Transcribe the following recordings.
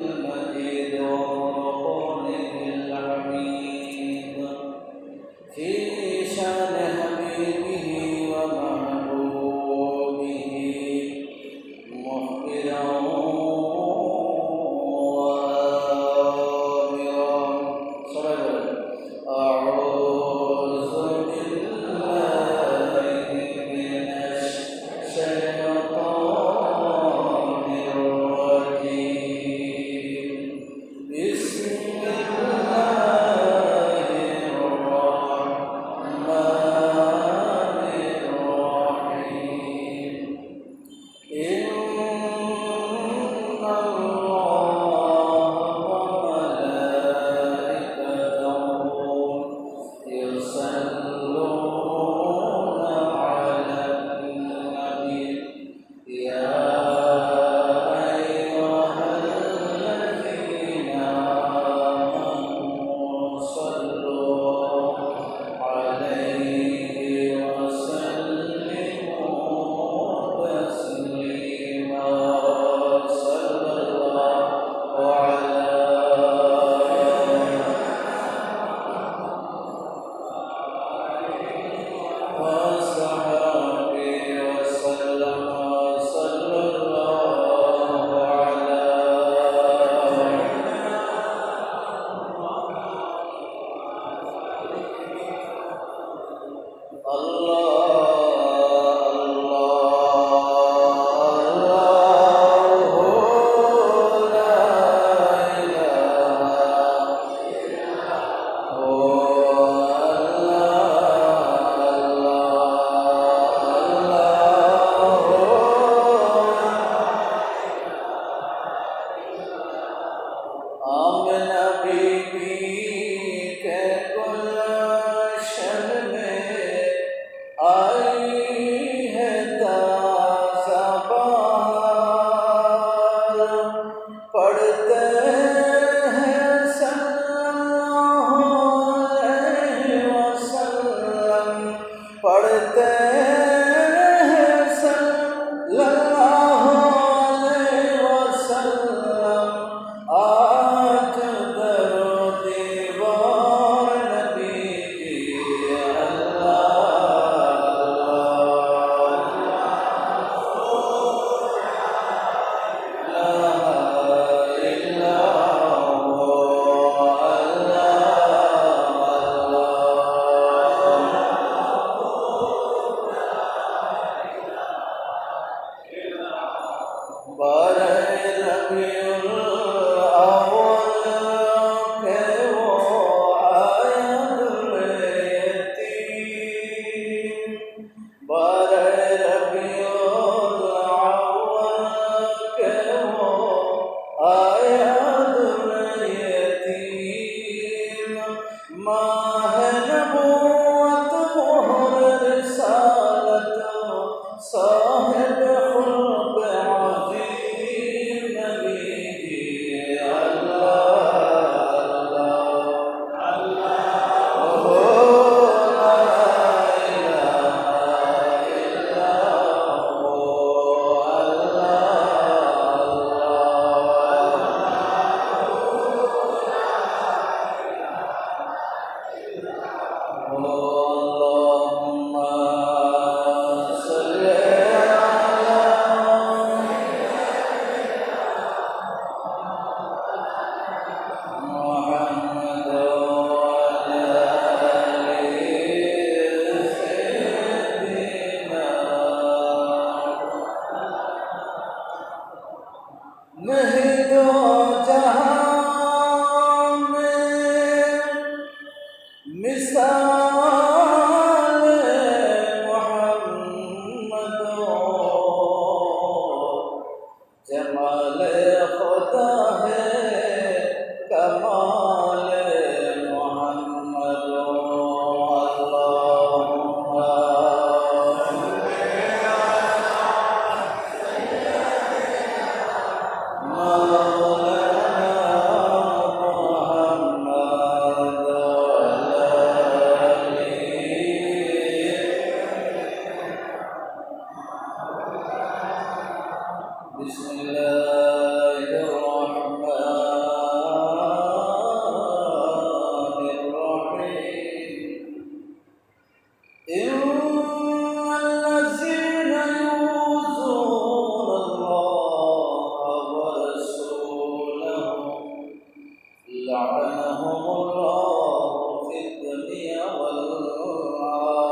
المجيد الرحمن الرحيم في 奈何？لعنهم الله في الدنيا والآخرة.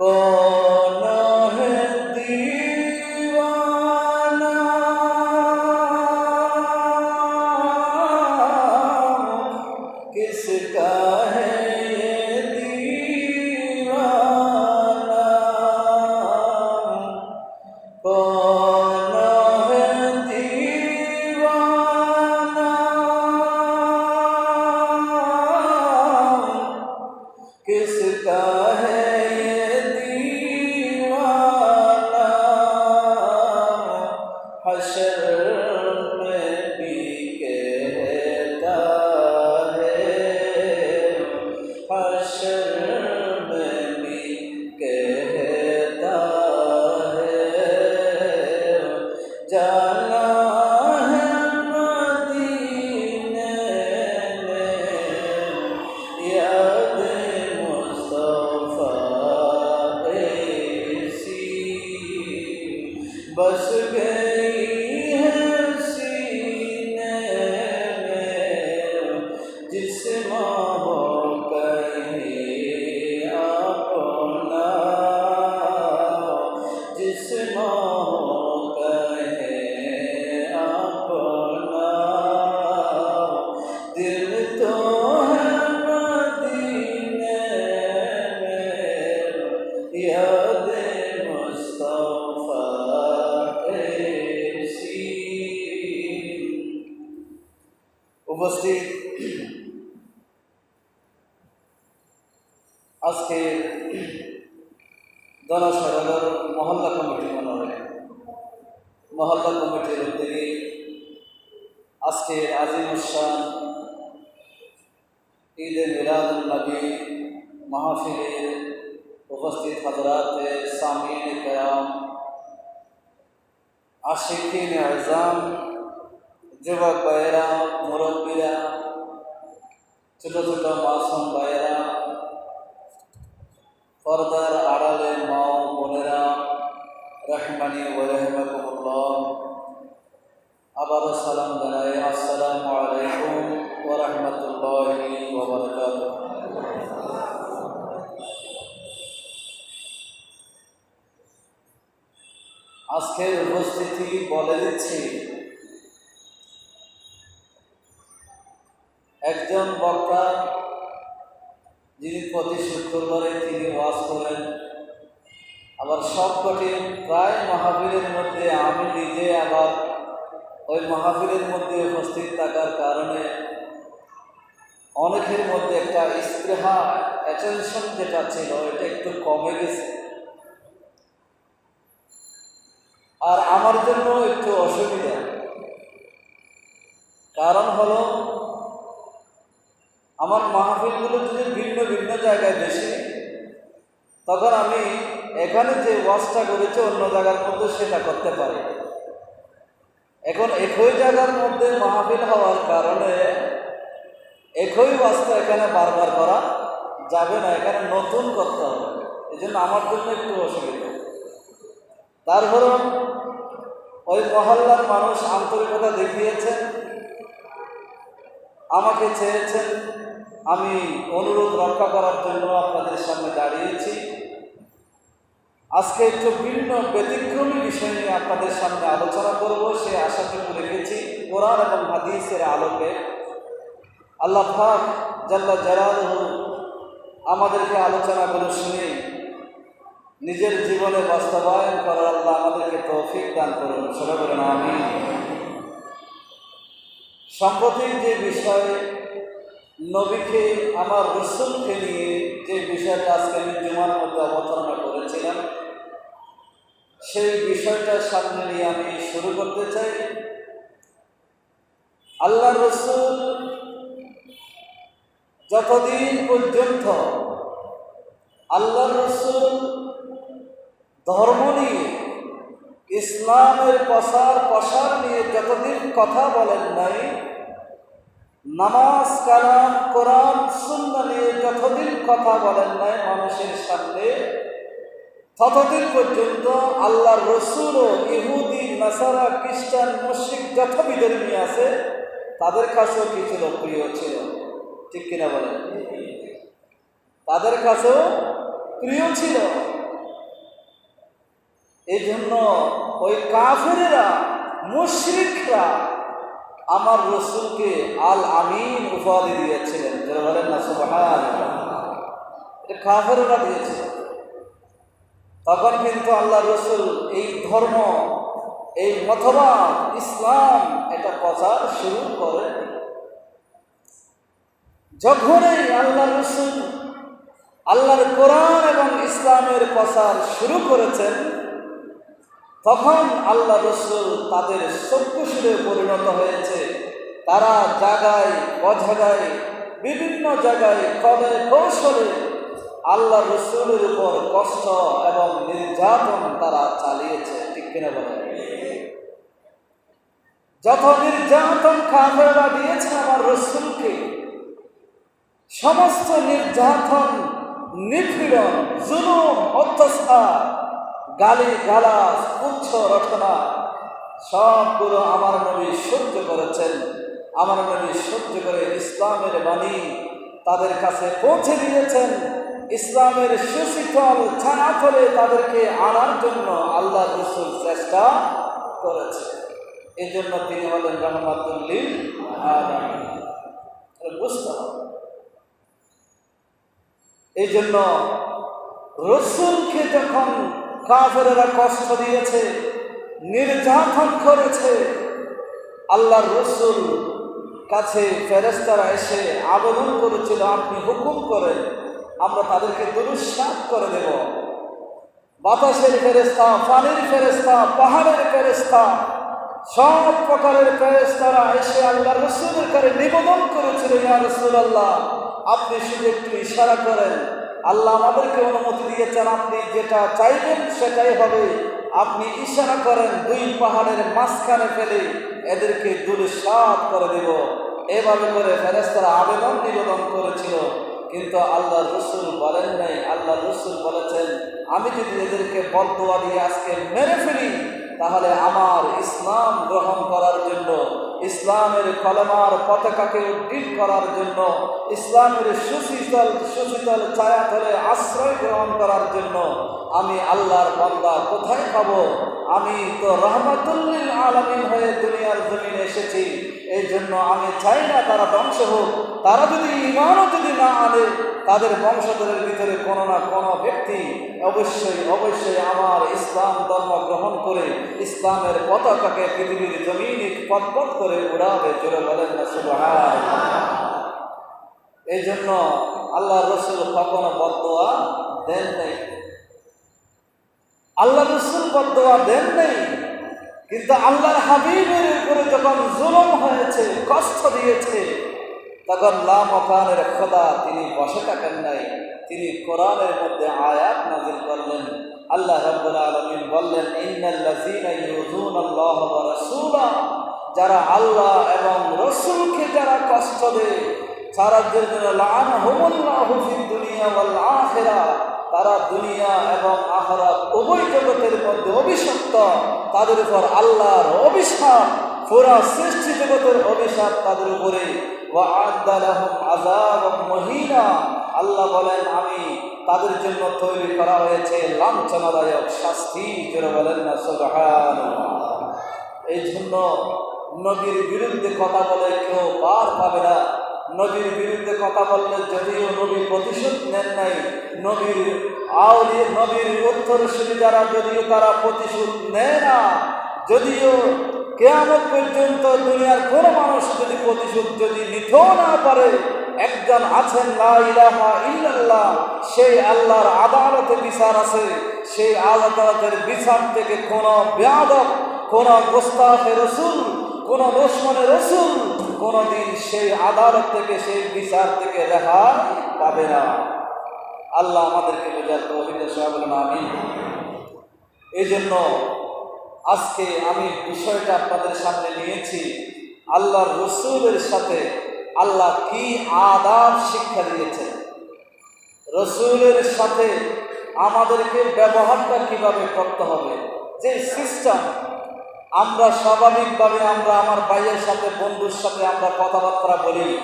Oh. बस गई উপস্থিত আজকে জনসাধারণ মহল্লা কমিটি মনে হয় মহল্লা কমিটির উদ্যোগে আজকে আজিম উসান ঈদে মিলাদুল নবী মাহফিলের উপস্থিত হাজরাতে সামিন কেরাম আশিকিন আজাম যুবক ভাইয়েরা মুরব্বীরা ছোট ছোট মাসুম ভাইয়েরা পর্দার আড়ালে মা বোনেরা, রহমানি ও রহমাকুল্লাহ আবারও সালাম জানাই, আসসালামু আলাইকুম ও রহমতুল্লাহি ওয়া বারাকাতুহু। আজকের উপস্থিতি বলে দিচ্ছি একজন বক্তা যিনি প্রতি শুক্রবারে তিনি ওয়াজ করেন আবার সবকটি প্রায় মাহফিলের মধ্যে আমি নিজে আবার ওই মাহফিলের মধ্যে উপস্থিত থাকার কারণে অনেকের মধ্যে একটা স্পৃহা অ্যাটেনশন যেটা ছিল, এটা একটু কমে গেছে। আর আমার জন্য একটু অসুবিধা। কারণ হলো আমার মাহফিলগুলো যদি ভিন্ন ভিন্ন জায়গায় বেশি তখন আমি এখানে যে ওয়াজটা করেছি অন্য জায়গার মধ্যে সেটা করতে পারি। এখন একই জায়গার মধ্যে মাহফিল হওয়ার কারণে একই ওয়াজটা এখানে বারবার করা যাবে না, এখানে নতুন করতে হবে। এই জন্য আমার জন্য একটু অসুবিধা। তারপরও ওই মহল্লার মানুষ আন্তরিকতা দেখিয়েছেন, আমাকে চেয়েছেন আমি অনুরোধ রক্ষা করার জন্য আপনাদের সামনে দাঁড়িয়েছি। আজকে একটু ভিন্ন ব্যতিক্রমী বিষয় নিয়ে আপনাদের সামনে আলোচনা করব, সে আশাটুকু রেখেছি, কোরআন এবং হাদিসের আলোকে। আল্লাহ ফাক জাল্লা জালালহু আমাদেরকে আলোচনাগুলো শুনে নিজের জীবনে বাস্তবায়ন করার আল্লাহ আমাদেরকে তৌফিক দান করুন। সেটা বলেন আমি সাম্প্রতিক যে বিষয় নবীকে, আমার রসুলকে নিয়ে যে বিষয়টা আজকে আমি জুমার মধ্যে অবতারণা করেছিলাম, সেই বিষয়টার সামনে নিয়ে আমি শুরু করতে চাই। আল্লাহ রসুল যতদিন পর্যন্ত আল্লাহ রসুল ধর্ম নিয়ে, ইসলামের প্রসার প্রসার নিয়ে যতদিন কথা বলেন নাই নামাজ কালাম, কোরআন সুন্না নিয়ে যতদিন কথা বলেন নাই মানুষের সামনে, ততদিন পর্যন্ত আল্লাহ রসুল ও ইহুদি, নাসারা, খ্রিস্টান মুসলিম যত বিধর্মী আছে, তাদের কাছেও কিছু প্রিয় ছিল। ঠিক কিনা বলেন? তাদের কাছেও প্রিয় ছিল। এই জন্য ওই কাফেরেরা, মুশরিকরা আমার রসুলকে আল আমিন উপাধি দিয়েছিলেন। যারা বলেন না সুবাহান এটা তখন কিন্তু আল্লাহ রসুল এই ধর্ম, এই মতবাদ, ইসলাম এটা প্রচার শুরু করে যখনই আল্লাহ রসুল আল্লাহর কোরআন এবং ইসলামের প্রচার শুরু করেছেন তখন আল্লাহ রসুল তাদের সত্যসুরে পরিণত হয়েছে। তারা জায়গায় অজাগায় বিভিন্ন জায়গায় কবে কৌশলে আল্লাহ রসুলের উপর কষ্ট এবং নির্যাতন তারা চালিয়েছে, ঠিক কিনা বলে? যত নির্যাতন কাফেরা দিয়েছে আমার রসুলকে, সমস্ত নির্যাতন, নিপীড়ন, জুলুম, অত্যাচার গালি গালাস পুচ্ছ রচনা সবগুলো আমার নবী সহ্য করেছেন। আমার নবী সহ্য করে ইসলামের বাণী তাদের কাছে পৌঁছে দিয়েছেন। ইসলামের সুশীতল ছায়া করে তাদেরকে আনার জন্য আল্লাহ রসুল চেষ্টা করেছে এই জন্য তিনি হলেন রহমাতুল্লিল বুঝতে হবে। এই জন্য রসুলকে যখন কাফেরেরা কষ্ট দিয়েছে, নির্যাতন করেছে। আল্লাহর রসুল কাছে ফেরেস্তারা এসে আবেদন করেছিল, আপনি হুকুম করেন, আমরা তাদেরকে দুরুসাত করে দেব। বাতাসের ফেরেস্তা পানির ফেরেস্তা পাহাড়ের ফেরেস্তা সব প্রকারের ফেরেস্তারা এসে আল্লাহ রসুলের কাছে নিবেদন করেছিল, ইয়া রসুল আল্লাহ আপনি শুধু একটু ইশারা করেন আল্লাহ আমাদেরকে অনুমতি দিয়েছেন, আপনি যেটা চাইবেন সেটাই হবে। আপনি ইশারা করেন, দুই পাহাড়ের মাঝখানে ফেলে এদেরকে দুরুসাত করে দেব। এভাবে করে ফেরেস্তারা আবেদন নিবেদন করেছিল। কিন্তু আল্লাহ রসুল বলেন নাই, আল্লাহ রসুল বলেছেন, আমি যদি এদেরকে বদোয়া দিয়ে আজকে মেরে ফেলি, তাহলে আমার ইসলাম গ্রহণ করার জন্য ইসলামের কলমার পতাকাকে উদ্দীন করার জন্য, ইসলামের সুশীতল সুশীতল ছায়া ধরে আশ্রয় গ্রহণ করার জন্য আমি আল্লাহর বান্দা কোথায় পাব? আমি তো রহমতুল্লিল আলমিন হয়ে দুনিয়ার জমিনে এসেছি। এই জন্য আমি চাই না তারা ধ্বংস হোক তারা যদি ইমানও যদি না আনে, তাদের বংশধরের ভিতরে কোনো না কোনো ব্যক্তি অবশ্যই অবশ্যই আমার ইসলাম ধর্ম গ্রহণ করে ইসলামের পতাকাকে পৃথিবীর জমিনে পথপথ করে উড়াবে, জোরে বলেন না সুবহান এই জন্য আল্লাহ রসুল কখনো বদোয়া দেন নেই। আল্লাহ রসুল বদোয়া দেন নেই, কিন্তু আল্লাহর হাবিবের উপরে যখন জুলুম হয়েছে, কষ্ট দিয়েছে তখন লামকানের খোদা, তিনি বসে থাকেন নাই। তিনি কোরআনের মধ্যে আয়াত নাজিল করলেন। আল্লাহ রাব্বুল আলামিন বললেন রাসূলা যারা আল্লাহ এবং রসুলকে যারা কষ্ট দেয় সারার জন্য লাআনাহুমুল্লাহু ফিদ দুনিয়া ওয়াল আখিরাহ তারা দুনিয়া এবং আখরাত উভয় জগতের মধ্যে অভিশপ্ত। তাদের উপর আল্লাহর অভিশাপ, পুরা সৃষ্টি জগতের অভিশাপ তাদের উপরে মহিনা আল্লাহ বলেন, আমি তাদের জন্য তৈরি করা হয়েছে লাঞ্ছনাদায়ক শাস্তি। যেটা বলেন না সুবহান এই জন্য নবীর বিরুদ্ধে কথা বলে কেউ পার পাবে না। নবীর বিরুদ্ধে কথা বললে যদিও নবী প্রতিশোধ নেন নাই, নবীর আউলি নবীর উত্তরসূরি যারা, যদিও তারা প্রতিশোধ নেয় না, যদিও কেয়ামত পর্যন্ত দুনিয়ার কোনো মানুষ যদি প্রতিশোধ যদি নিতেও না পারে, একজন আছেন ইল্লাল্লাহ, সেই আল্লাহর আদালতে বিচার আছে। সেই আদালতের বিচার থেকে কোনো বেয়াদব, কোন গোস্তাফে রসুল, কোন দুশ্মনে রসুল কোনদিন সেই আদালত থেকে, সেই বিচার থেকে রেহাই পাবে না। আল্লাহ আমাদেরকে বোঝার তৌহিদের সবাই বলেন আমি এই জন্য আজকে আমি বিষয়টা আপনাদের সামনে নিয়েছি। আল্লাহর রসুলের সাথে আল্লাহ কি আদাব শিক্ষা দিয়েছেন? রসুলের সাথে আমাদেরকে ব্যবহারটা কীভাবে করতে হবে? যে সিস্টেম আমরা স্বাভাবিকভাবে আমরা আমার ভাইয়ের সাথে, বন্ধুর সাথে আমরা কথাবার্তা বলি।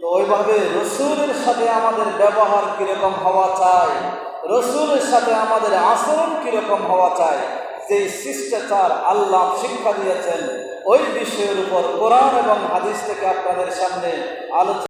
তো ওইভাবে রসুলের সাথে আমাদের ব্যবহার কীরকম হওয়া চাই? রসুলের সাথে আমাদের আচরণ কীরকম হওয়া চাই? যে শিষ্টাচার আল্লাহ শিক্ষা দিয়েছেন, ওই বিষয়ের উপর কোরআন এবং হাদিস থেকে আপনাদের সামনে আলোচনা